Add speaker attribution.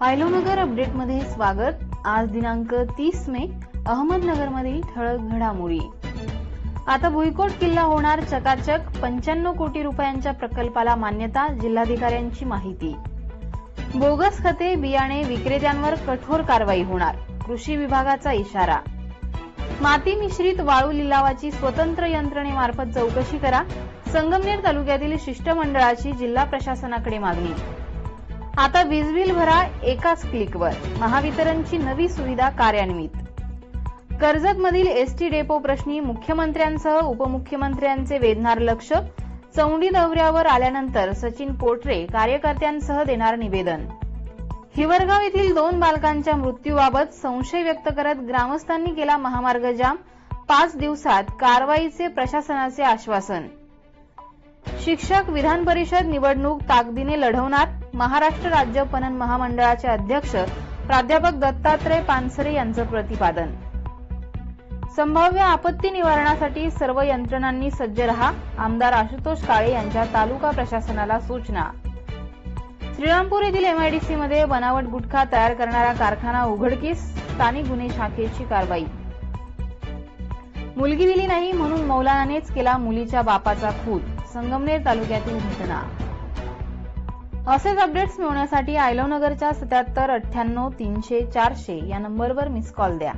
Speaker 1: फायलोनगर अपडेटमध्ये स्वागत. आज दिनांक तीस मे अहमदनगरमधील ठळक घडामोडी. आता भुईकोट किल्ला होणार चकाचक. पंच्याण्णव कोटी रुपयांच्या प्रकल्पाला मान्यता जिल्हाधिकाऱ्यांची माहिती. बोगस खते बियाणे विक्रेत्यांवर कठोर कारवाई होणार कृषी विभागाचा इशारा. माती मिश्रित वाळू लिलावाची स्वतंत्र यंत्रणेमार्फत चौकशी करा. संगमनेर तालुक्यातील शिष्टमंडळाची जिल्हा प्रशासनाकडे मागणी. आता वीज बिल भरा एकाच क्लिकवर. महावितरणची नवी सुविधा कार्यान्वित. कर्जतमधील एसटी डेपो प्रश्नी मुख्यमंत्र्यांसह उपमुख्यमंत्र्यांचे वेधणार लक्ष. चौंडी दौऱ्यावर आल्यानंतर सचिन पोटरे कार्यकर्त्यांसह देणार निवेदन. हिवरगाव येथील दोन बालकांच्या मृत्यूबाबत संशय व्यक्त करत ग्रामस्थांनी केला महामार्ग जाम. पाच दिवसात कारवाईचे प्रशासनाचे आश्वासन. शिक्षक विधान परिषद निवडणूक ताकदीने लढवणार महाराष्ट्र राज्य पणन महामंडळाचे अध्यक्ष प्राध्यापक दत्तात्रय पानसरे यांचं प्रतिपादन. संभाव्य आपत्ती निवारणासाठी सर्व यंत्रणांनी सज्ज रहा आमदार आशुतोष काळे यांच्या तालुका प्रशासनाला सूचना. श्रीरामपूर येथील एमआयडीसीमध्ये बनावट गुटखा तयार करणारा कारखाना उघडकीस स्थानिक गुन्हे शाखेची कारवाई. मुलगी दिली नाही म्हणून मौलानानेच केला मुलीच्या बापाचा खून. संगमनेर तालुक्यातील घटना. असेच अपडेट्स मिळवण्यासाठी आयलवनगरच्या सत्याहत्तर अठ्ठ्याण्णव तीनशे चारशे या नंबरवर मिस कॉल द्या.